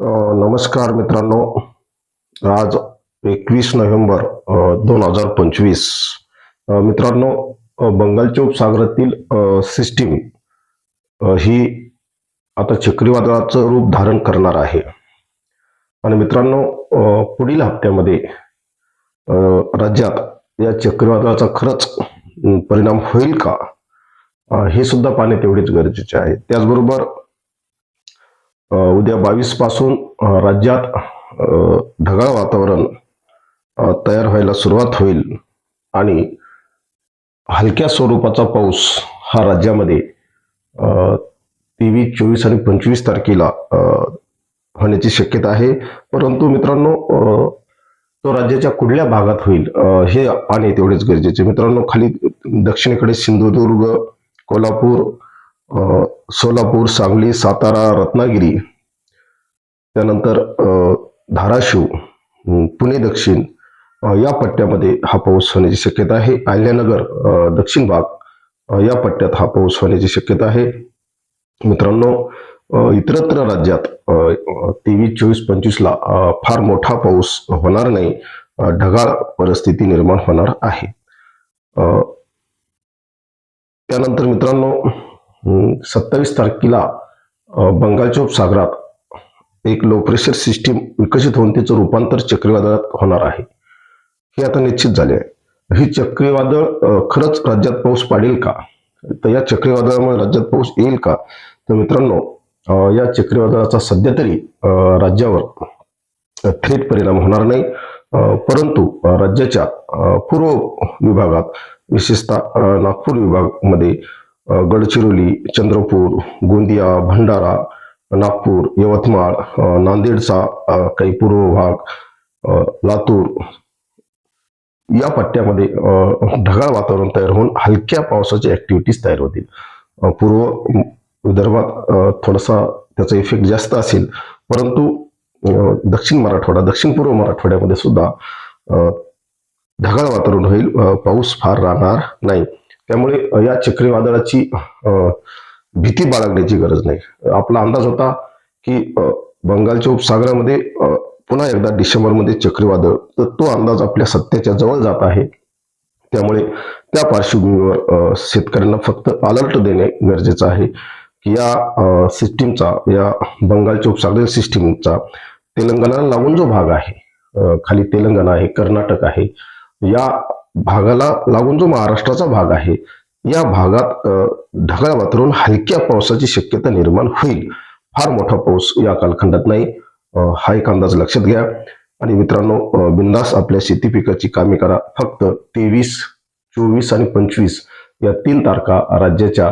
नमस्कार मित्रांनो. आज एकवीस नोव्हेंबर दोन हजार पंचवीस. मित्रांनो बंगालच्या उपसागरातील सिस्टीम ही आता चक्रीवादळाचं रूप धारण करणार आहे. आणि मित्रांनो पुढील हप्त्यामध्ये राज्यात या चक्रीवादळाचा खरंच परिणाम होईल का? हे सुद्धा पाहणे तेवढेच गरजेचे आहे. त्याचबरोबर उद्या बावीसपासून राज्यात ढगाळ वातावरण तयार व्हायला सुरुवात होईल आणि हलक्या स्वरूपाचा पाऊस हा राज्यामध्ये तेवीस चोवीस आणि पंचवीस तारखेला होण्याची शक्यता आहे. परंतु मित्रांनो तो राज्याच्या कुठल्या भागात होईल हे पाणी तेवढेच गरजेचे. मित्रांनो खाली दक्षिणेकडे सिंधुदुर्ग कोल्हापूर सोलापूर सांगली सातारा रत्नागिरी त्यानंतर धाराशिव पुणे दक्षिण या पट्ट्यामध्ये हा पाऊस होण्याची शक्यता आहे. अहिल्यानगर दक्षिण भाग या पट्ट्यात हा पाऊस होण्याची शक्यता आहे. मित्रांनो इतरत्र राज्यात तेवीस चोवीस पंचवीसला फार मोठा पाऊस होणार नाही. ढगाळ परिस्थिती निर्माण होणार आहे. त्यानंतर मित्रांनो सत्तावीस तारखेला बंगालच्या उपसागरात एक लो प्रेशर सिस्टीम विकसित होऊन त्याचं रूपांतर चक्रीवादळात होणार आहे. हे आता निश्चित झाले आहे. ही चक्रीवादळ खरंच राज्यात पाऊस पाडेल का? तर या चक्रीवादळामुळे राज्यात पाऊस येईल का? तर मित्रांनो या चक्रीवादळाचा सध्या तरी राज्यावर थेट परिणाम होणार नाही. परंतु राज्याच्या पूर्व विभागात विशेषतः नागपूर विभागमध्ये गडचिरोली चंद्रपूर गोंदिया भंडारा नागपूर यवतमाळ नांदेडचा काही पूर्व भाग लातूर या पट्ट्यामध्ये ढगाळ वातावरण तयार होऊन हलक्या पावसाच्या ऍक्टिव्हिटीज तयार होतील. पूर्व विदर्भात थोडासा त्याचा इफेक्ट जास्त असेल परंतु दक्षिण मराठवाडा दक्षिण पूर्व मराठवाड्यामध्ये सुद्धा ढगाळ वातावरण होईल पाऊस फार राहणार नाही. त्यामुळे या चक्रीवादळाची भीती बाळगण्याची गरज नाही. आपला अंदाज होता की बंगालच्या उपसागरामध्ये पुन्हा एकदा डिसेंबरमध्ये चक्रीवादळ तर तो अंदाज आपल्या सत्याच्या जवळ जात आहे. त्यामुळे त्या पार्श्वभूमीवर शेतकऱ्यांना फक्त अलर्ट देणे गरजेचं आहे की या सिस्टीमचा या बंगालच्या उपसागरीय सिस्टीमचा तेलंगणाला लागून जो भाग आहे खाली तेलंगणा आहे कर्नाटक आहे या भागाला लागून जो महाराष्ट्राचा भाग आहे या भागात ढगाळ वातावरण हलक्या पावसाची शक्यता निर्माण होईल. फार मोठा पाऊस या कालखंडात नाही. हा एक अंदाज लक्षात घ्या. आणि मित्रांनो बिंदास आपल्या शेती पिकाची कामे करा. फक्त तेवीस चोवीस आणि पंचवीस या तीन तारखा राज्याच्या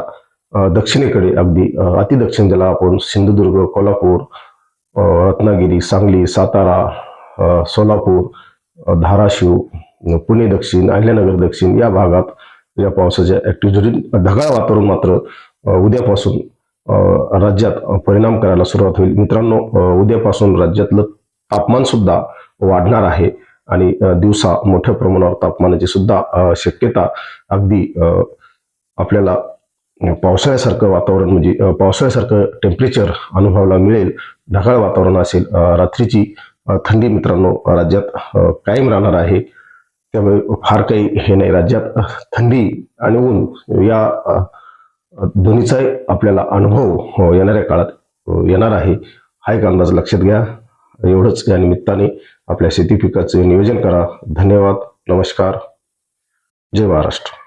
दक्षिणेकडे अगदी अतिदक्षिण ज्याला आपण सिंधुदुर्ग कोल्हापूर रत्नागिरी सांगली सातारा सोलापूर धाराशिव पुणे दक्षिण अहिल्यानगर दक्षिण या भागात या पावसाच्या ऍक्टिव्हिटी ढगाळ वातावरण मात्र उद्यापासून राज्यात परिणाम करायला सुरुवात होईल. मित्रांनो उद्यापासून राज्यातलं तापमान सुद्धा वाढणार आहे आणि दिवसा मोठ्या प्रमाणावर तापमानाची सुद्धा शक्यता अगदी आपल्याला पावसाळ्यासारखं वातावरण म्हणजे पावसाळ्यासारखं टेम्परेचर अनुभवायला मिळेल. ढगाळ वातावरण असेल रात्रीची थंडी मित्रांनो राज्यात कायम राहणार आहे. त्यामुळे फार काही हे नाही. राज्यात थंडी आणि ऊन या दोन्हीचाही दोन्हीचा आपल्याला अनुभव हो, येणाऱ्या काळात येणार आहे. हा एक अंदाज लक्षात घ्या. एवढंच या निमित्ताने आपल्या शेती पिकाचे नियोजन करा. धन्यवाद. नमस्कार. जय महाराष्ट्र.